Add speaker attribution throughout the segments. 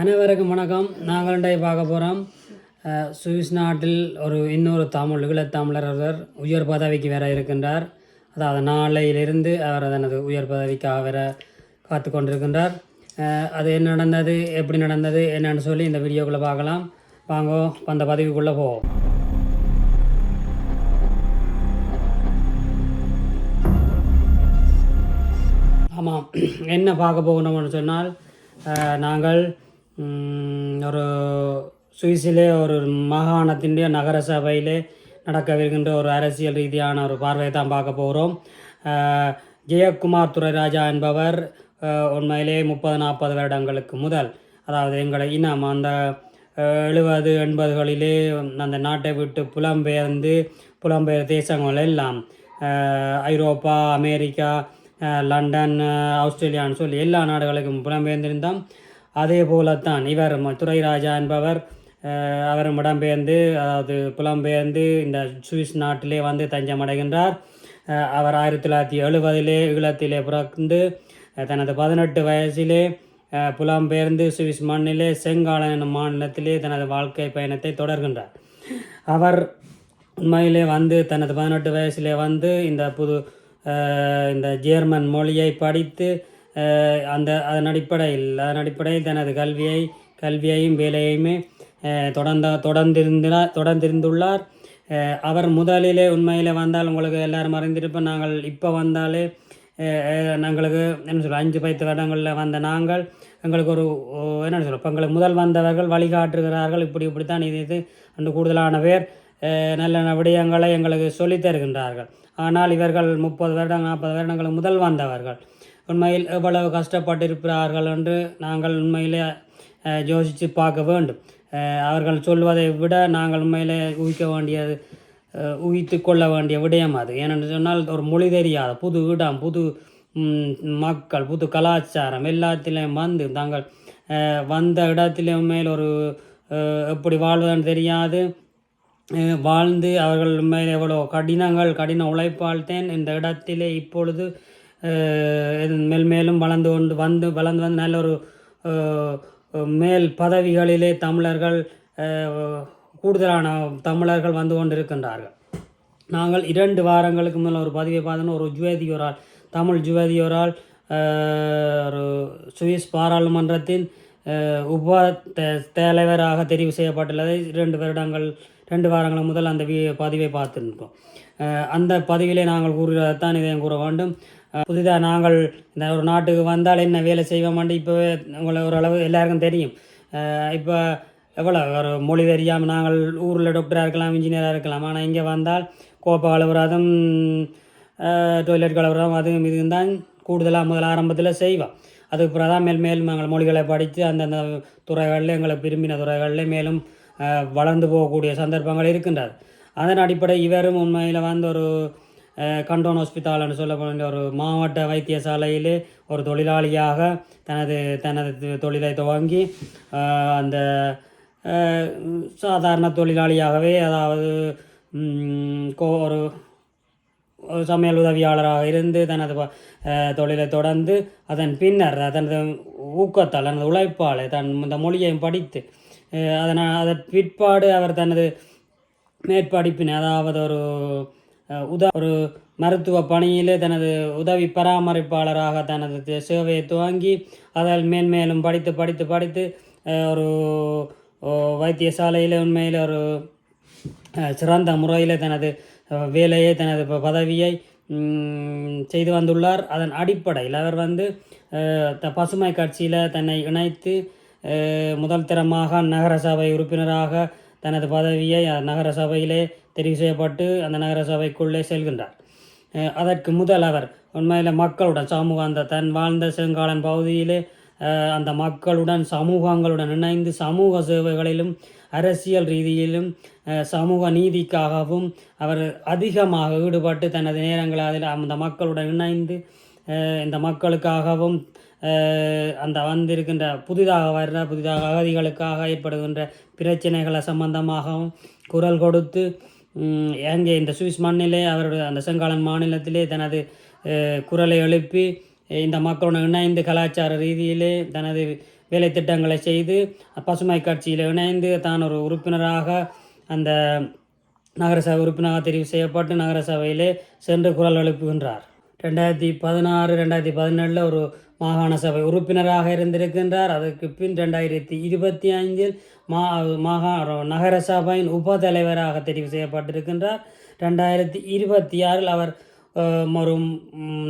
Speaker 1: அனைவருக்கும் வணக்கம். நாங்கள் இன்றைய பார்க்க போகிறோம் சுவிஸ் நாட்டில் ஒரு இன்னொரு தமிழ் ஈழத்தமிழர் ஒருவர் உயர் பதவிக்கு வேற இருக்கின்றார். அதாவது நாளையிலிருந்து அவர் தனது உயர் பதவிக்காக வேற காத்து கொண்டிருக்கின்றார். அது என்ன நடந்தது எப்படி நடந்தது என்னன்னு சொல்லி இந்த வீடியோக்குள்ளே பார்க்கலாம். வாங்க அந்த பதவிக்குள்ளே போவோம். ஆமாம். என்ன பார்க்க போகணும்னு சொன்னால் நாங்கள் ஒரு சுவிஸிலே ஒரு மாகாணத்தின் நகர சபையிலே நடக்கவிருக்கின்ற ஒரு அரசியல் ரீதியான ஒரு பார்வையை தான் பார்க்க போகிறோம். ஜெயக்குமார் துரைராஜா என்பவர் உண்மையிலே முப்பது நாற்பது வருடங்களுக்கு முதல் அதாவது எங்களை இனம் அந்த எழுபது எண்பதுகளிலே அந்த நாட்டை விட்டு புலம்பெயர்ந்து புலம்பெயர் தேசங்கள் எல்லாம் ஐரோப்பா அமெரிக்கா லண்டன் ஆஸ்திரேலியான்னு சொல்லி எல்லா நாடுகளுக்கும் புலம்பெயர்ந்திருந்தோம். அதே போலத்தான் இவர் துரைராஜா என்பவர் அவர் இடம்பெயர்ந்து அதாவது புலம்பெயர்ந்து இந்த சுவிஸ் நாட்டிலே வந்து தஞ்சமடைகின்றார் அவர் ஆயிரத்தி தொள்ளாயிரத்தி எழுபதிலே ஈழத்திலே பிறந்து தனது பதினெட்டு வயசிலே புலம்பெயர்ந்து சுவிஸ் மண்ணிலே செங்காலன் எனும் மாநிலத்திலே தனது வாழ்க்கை பயணத்தை தொடர்கின்றார். அவர் உண்மையிலே வந்து தனது பதினெட்டு வயசிலே வந்து இந்த புது இந்த ஜேர்மன் மொழியை படித்து அந்த அதன் அடிப்படையில் அதன் அடிப்படையில் தனது கல்வியை கல்வியையும் வேலையுமே தொடர்ந்த தொடர்ந்திருந்தார் தொடர்ந்திருந்துள்ளார். அவர் முதலிலே உண்மையிலே வந்தால் உங்களுக்கு எல்லாரும் மறைந்திருப்போம் நாங்கள் இப்போ வந்தாலே நாங்களுக்கு என்ன சொல்ல அஞ்சு பத்து வருடங்களில் வந்த நாங்கள் எங்களுக்கு ஒரு என்ன சொல்ல இப்போ எங்களுக்கு முதல் வந்தவர்கள் வழிகாட்டுகிறார்கள். இப்படி இப்படித்தான் இது இது என்று கூடுதலான பேர் நல்ல நல்ல விடயங்களை எங்களுக்கு சொல்லித் தருகின்றார்கள். ஆனால் இவர்கள் முப்பது வருடம் நாற்பது வருடங்களுக்கு முதல் வந்தவர்கள். உண்மையில் எவ்வளவு கஷ்டப்பட்டிருக்கிறார்கள் என்று நாங்கள் உண்மையிலே யோசித்து பார்க்க வேண்டும். அவர்கள் சொல்வதை விட நாங்கள் உண்மையிலே ஊகிக்க வேண்டியது ஊகித்து கொள்ள வேண்டிய விடயம் அது. ஏனென்று சொன்னால் ஒரு மொழி தெரியாத புது இடம் புது மக்கள் புது கலாச்சாரம் எல்லாத்திலையும் வந்து தாங்கள் வந்த இடத்திலே மேல் ஒரு எப்படி வாழ்வதுன்னு தெரியாது. வாழ்ந்து அவர்கள் மேல் எவ்வளோ கடினங்கள் கடின உழைப்பால் இந்த இடத்திலே இப்பொழுது அஹ், இது மேல் மேலும் வளர்ந்து கொண்டு வந்து வளர்ந்து வந்து நல்ல ஒரு மேல் பதவிகளிலே தமிழர்கள் கூடுதலான தமிழர்கள் வந்து கொண்டிருக்கின்றார்கள். நாங்கள் இரண்டு வாரங்களுக்கு முதல்ல ஒரு பதிவை பார்த்தோன்னா ஒரு ஜுவேதியோரால் தமிழ் ஜுவேதியோரால் ஒரு சுவிஸ் பாராளுமன்றத்தின் உப தலைவராக தெரிவு செய்யப்பட்டுள்ளதை இரண்டு வருடங்கள் ரெண்டு வாரங்கள் முதல் அந்த வி- பதிவை பார்த்துருக்கோம் அந்த பதிவிலே நாங்கள் கூறுகிறதான் இதையும் கூற வேண்டும். புதிதாக நாங்கள் இந்த ஒரு நாட்டுக்கு வந்தால் என்ன வேலை செய்வோமாண்டு இப்போவே உங்களை ஓரளவு எல்லாருக்கும் தெரியும். இப்போ எவ்வளோ ஒரு மொழி தெரியாமல் நாங்கள் ஊரில் டாக்டராக இருக்கலாம் இன்ஜினியராக இருக்கலாம். ஆனால் இங்கே வந்தால் கோப்பை கழுவுறதும் டொய்லெட் கழுவுறதும் அதுவும் இதுவும் தான் கூடுதலாக முதல் ஆரம்பத்தில் செய்வோம் அதுக்கப்புறம் தான் மேல் மேலும் நாங்கள் மொழிகளை படித்து அந்தந்த துறைகளில் எங்களை விரும்பின துறைகளில் மேலும் வளர்ந்து போகக்கூடிய சந்தர்ப்பங்கள் இருக்கின்றது. அதன் அடிப்படை இவரும் உண்மையில் வந்து ஒரு கண்டோன் ஹாஸ்பிட்டால்னு சொல்லப்படுகிற ஒரு மாவட்ட வைத்தியசாலையிலே ஒரு தொழிலாளியாக தனது தனது தொழிலை துவங்கி அந்த சாதாரண தொழிலாளியாகவே அதாவது கோ- ஒரு சமையல் உதவியாளராக இருந்து தனது தொழிலை தொடர்ந்து அதன் பின்னர் தனது ஊக்கத்தால் தனது உழைப்பால் தன் இந்த மொழியையும் படித்து அதனால் அதன் பிற்பாடு அவர் தனது மேற்படிப்பினை அதாவது ஒரு உத ஒரு மருத்துவ பணியிலே தனது உதவி பராமரிப்பாளராக தனது சேவையை துவங்கி அதில் மேன்மேலும் படித்து படித்து படித்து ஒரு வைத்தியசாலையில் உண்மையில் ஒரு சிறந்த முறையில் தனது வேலையை தனது ப- பதவியை செய்து வந்துள்ளார். அதன் அடிப்படையில் அவர் வந்து த பசுமை கட்சியில் தன்னை இணைத்து முதல் தரமாக நகரசபை உறுப்பினராக தனது பதவியை நகர சபையிலே தெரிவு செய்யப்பட்டு அந்த நகர சபைக்குள்ளே செல்கின்றார் அதற்கு முதல் அவர் உண்மையில் மக்களுடன் சமூக அந்த தன் வாழ்ந்த செங்காலன் பகுதியிலே அந்த மக்களுடன் சமூகங்களுடன் இணைந்து சமூக சேவைகளிலும் அரசியல் ரீதியிலும் சமூக நீதிக்காகவும் அவர் அதிகமாக ஈடுபட்டு தனது நேரங்களை அதில் அந்த மக்களுடன் இணைந்து இந்த மக்களுக்காகவும் அந்த வந்திருக்கின்ற புதிதாக வர்ற புதிதாக அகதிகளுக்காக ஏற்படுகின்ற பிரச்சனைகளை சம்பந்தமாகவும் குரல் கொடுத்து அங்கே இந்த சுவிஸ் மண்ணிலே அவருடைய அந்த செங்காலன் மாநிலத்திலே தனது குரலை எழுப்பி இந்த மக்களுடன் இணைந்து கலாச்சார ரீதியிலே தனது வேலை திட்டங்களை செய்து பசுமை கட்சியில் இணைந்து தான் ஒரு உறுப்பினராக அந்த நகரசபை உறுப்பினராக தெரிவு செய்யப்பட்டு நகரசபையிலே சென்று குரல் எழுப்புகின்றார். ரெண்டாயிரத்தி பதினாறு ரெண்டாயிரத்தி பதினேழில் ஒரு மாகாண சபை உறுப்பினராக இருந்திருக்கின்றார். அதற்கு பின் ரெண்டாயிரத்தி இருபத்தி ஐந்தில் மா மாகா நகர சபையின் உப தலைவராக தெரிவு செய்யப்பட்டிருக்கின்றார். ரெண்டாயிரத்தி இருபத்தி ஆறில் அவர் ஒரு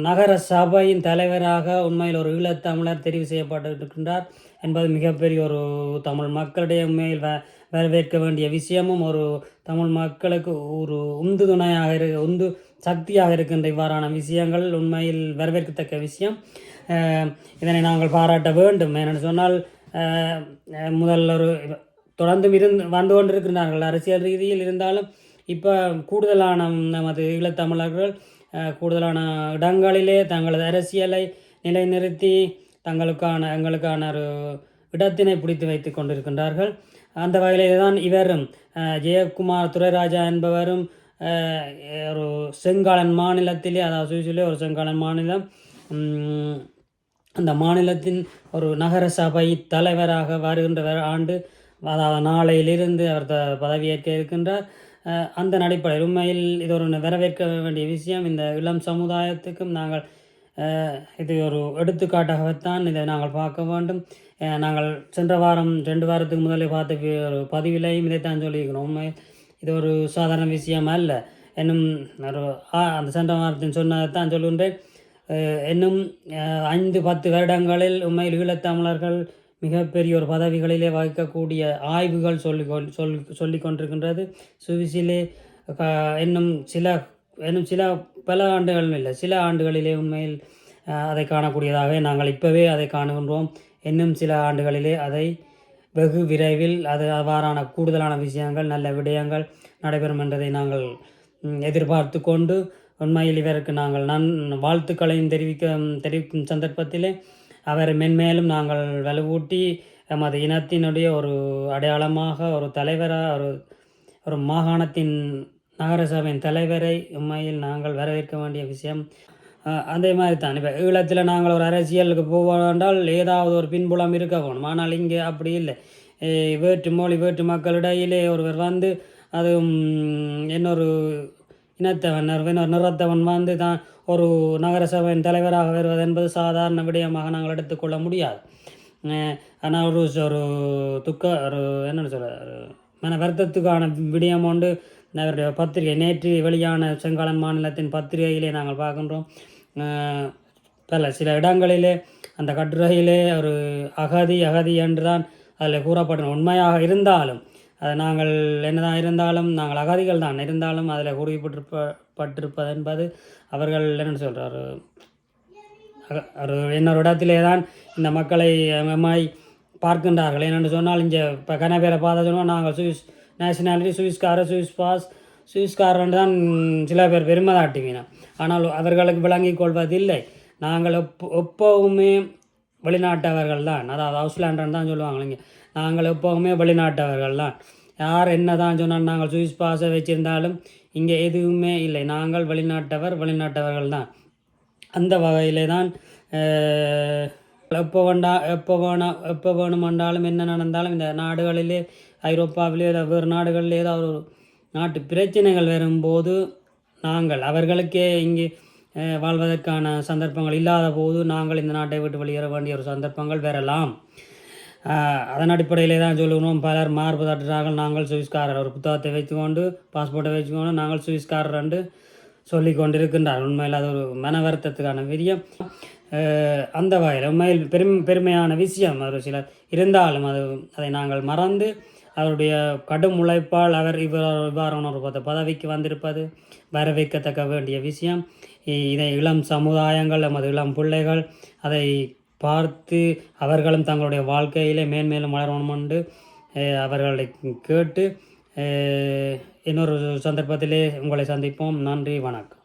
Speaker 1: நகர சபையின் தலைவராக உண்மையில் ஒரு ஈழத்தமிழர் தெரிவு செய்யப்பட்டிருக்கின்றார் என்பது மிகப்பெரிய ஒரு தமிழ் மக்களுடைய உண்மையில் வரவேற்க வேண்டிய விஷயமும் ஒரு தமிழ் மக்களுக்கு ஒரு உந்து துணையாக இரு உந்து சக்தியாக இருக்கின்ற இவ்வாறான விஷயங்கள் உண்மையில் வரவேற்கத்தக்க விஷயம். இதனை நாங்கள் பாராட்ட வேண்டும். என சொன்னால் முதல் ஒரு தொடர்ந்தும் இருந்து வந்து கொண்டிருக்கிறார்கள் அரசியல் ரீதியில் இருந்தாலும் இப்போ கூடுதலான நமது ஈழத்தமிழர்கள் கூடுதலான இடங்களிலே தங்களது அரசியலை நிலைநிறுத்தி தங்களுக்கான எங்களுக்கான ஒரு இடத்தினை பிடித்து வைத்து கொண்டிருக்கின்றார்கள். அந்த வகையிலே தான் இவரும் ஜெயக்குமார் துரைராஜா என்பவரும் ஒரு செங்காலன் மாநிலத்திலே அதாவது சுவிசிலே ஒரு செங்காலன் மாநிலம் அந்த மாநிலத்தின் ஒரு நகர சபை தலைவராக வருகின்ற ஆண்டு அதாவது நாளையிலிருந்து அவர் த பதவியேற்க இருக்கின்றார். அந்த அடிப்படையில் உண்மையில் இது ஒரு வரவேற்க வேண்டிய விஷயம். இந்த இளம் சமுதாயத்துக்கும் நாங்கள் இது ஒரு எடுத்துக்காட்டாகத்தான் இதை நாங்கள் பார்க்க வேண்டும். நாங்கள் சென்ற வாரம் ரெண்டு வாரத்துக்கு முதலே பார்த்த ஒரு பதிவிலையும் இதைத்தான் சொல்லியிருக்கிறோம். உண்மை இது ஒரு சாதாரண விஷயம் அல்ல. என்னும் ஒரு அந்த சென்ற வாரத்தின் சொன்னதைத்தான் சொல்கின்றேன். இன்னும் ஐந்து பத்து வருடங்களில் உண்மையில் ஈழத்தமிழர்கள் மிகப்பெரிய ஒரு பதவிகளிலே வகிக்கக்கூடிய ஆய்வுகள் சொல்லி சொல் சொல்லி கொண்டிருக்கின்றது. சுவிசிலே இன்னும் சில இன்னும் சில பல ஆண்டுகளும் இல்லை சில ஆண்டுகளிலே உண்மையில் அதை காணக்கூடியதாக நாங்கள் இப்போவே அதை காணுகின்றோம். இன்னும் சில ஆண்டுகளிலே அதை வெகு விரைவில் அது அவ்வாறான கூடுதலான விஷயங்கள் நல்ல விடயங்கள் நடைபெறும் என்றதை நாங்கள் எதிர்பார்த்து கொண்டு உண்மையில் இவருக்கு நாங்கள் நன் வாழ்த்துக்களையும் தெரிவிக்க தெரிவிக்கும் சந்தர்ப்பத்திலே அவர் மென்மேலும் நாங்கள் வலுவூட்டி எமது இனத்தினுடைய ஒரு அடையாளமாக ஒரு தலைவராக ஒரு ஒரு மாகாணத்தின் நகரசபையின் தலைவரை உண்மையில் நாங்கள் வரவேற்க வேண்டிய விஷயம். அதே மாதிரி தான் இப்போ ஈழத்தில் நாங்கள் ஒரு அரசியலுக்கு போவோம் என்றால் ஏதாவது ஒரு பின்புலம் இருக்க வேணும். ஆனால் இங்கே அப்படி இல்லை. வேற்று மொழி வேற்று மக்களிடையிலே ஒருவர் வந்து அது இன்னொரு இனத்தவன் ஒரு நிறத்தவன் வந்து தான் ஒரு நகரசபையின் தலைவராக வருவது என்பது சாதாரண விடயமாக நாங்கள் எடுத்துக்கொள்ள முடியாது. ஆனால் ஒரு ஒரு துக்க ஒரு என்னென்னு சொல்ல மன வருத்தத்துக்கான விடயம் உண்டு. அவருடைய பத்திரிகை நேற்று வெளியான செங்காலன் மாநிலத்தின் பத்திரிகையிலே நாங்கள் பார்க்கின்றோம். பல சில இடங்களிலே அந்த கட்டுரையிலே ஒரு அகதி அகதி என்று தான் அதில் கூறப்படும். உண்மையாக இருந்தாலும் அது நாங்கள் என்னதான் இருந்தாலும் நாங்கள் அகதிகள் தான். இருந்தாலும் அதில் குறிப்பிட்டிருப்ப பட்டிருப்பது என்பது அவர்கள் என்னென்னு சொல்கிறார் ஒரு இன்னொரு இடத்திலே தான் இந்த மக்களை எம்ஐ பார்க்கின்றார்கள். என்னென்னு சொன்னால் இங்கே இப்போ கனவேரை பார்த்த சொன்னால் நாங்கள் சுவிஸ் நேஷனாலிட்டி சுவிஸ்காரர் சுவிஸ் பாஸ் சுவிஸ்காரன் தான் சில பேர் பெருமதாட்டுவீனா ஆனால் அவர்களுக்கு விளங்கிக் கொள்வதில்லை. நாங்கள் எப்போ எப்போவுமே வெளிநாட்டவர்கள் தான். அதாவது ஹவுஸ்லேண்டன் தான் சொல்லுவாங்க. இங்கே நாங்கள் எப்போவுமே வெளிநாட்டவர்கள் தான் யார் என்ன தான் சொன்னால் நாங்கள் சுவிஸ் பாஸை வச்சுருந்தாலும் இங்கே எதுவுமே இல்லை. நாங்கள் வெளிநாட்டவர் வெளிநாட்டவர்கள் தான் அந்த வகையிலே தான் எப்போ வேண்டா எப்போ வேணா எப்போ வேணுமென்றாலும் என்ன நடந்தாலும் இந்த நாடுகளிலே ஐரோப்பாவிலே வேறு நாடுகளிலே ஏதாவது ஒரு நாட்டு பிரச்சனைகள் வரும்போது நாங்கள் அவர்களுக்கே இங்கே வாழ்வதற்கான சந்தர்ப்பங்கள் இல்லாத போது நாங்கள் இந்த நாட்டை விட்டு வெளியேற வேண்டிய ஒரு சந்தர்ப்பங்கள் வரலாம். அதன் அடிப்படையிலே தான் சொல்லுகிறோம். பலர் மார்பு நாங்கள் சுவிஸ்காரர். ஒரு புத்தகத்தை வைத்துக்கொண்டு பாஸ்போர்ட்டை வச்சுக்கொண்டு நாங்கள் சுவிஸ்காரர் என்று சொல்லி கொண்டிருக்கின்றார். உண்மையில் அது ஒரு மன வருத்தத்துக்கான விரியம். அந்த வகையில் உண்மையில் பெரும் பெருமையான விஷயம். ஒரு சிலர் இருந்தாலும் அது அதை நாங்கள் மறந்து அவருடைய கடும் உழைப்பால் அவர் இவ்வாறு இவ்வாறான ஒரு பதவிக்கு வந்திருப்பது வரவேற்கத்தக்க வேண்டிய விஷயம். இதை இளம் சமுதாயங்கள் நமது இளம் பிள்ளைகள் அதை பார்த்து அவர்களும் தங்களுடைய வாழ்க்கையிலே மேன்மேலும் வளரணும் என்று அவர்களை கேட்டு இன்னொரு சந்தர்ப்பத்திலே உங்களை சந்திப்போம். நன்றி வணக்கம்.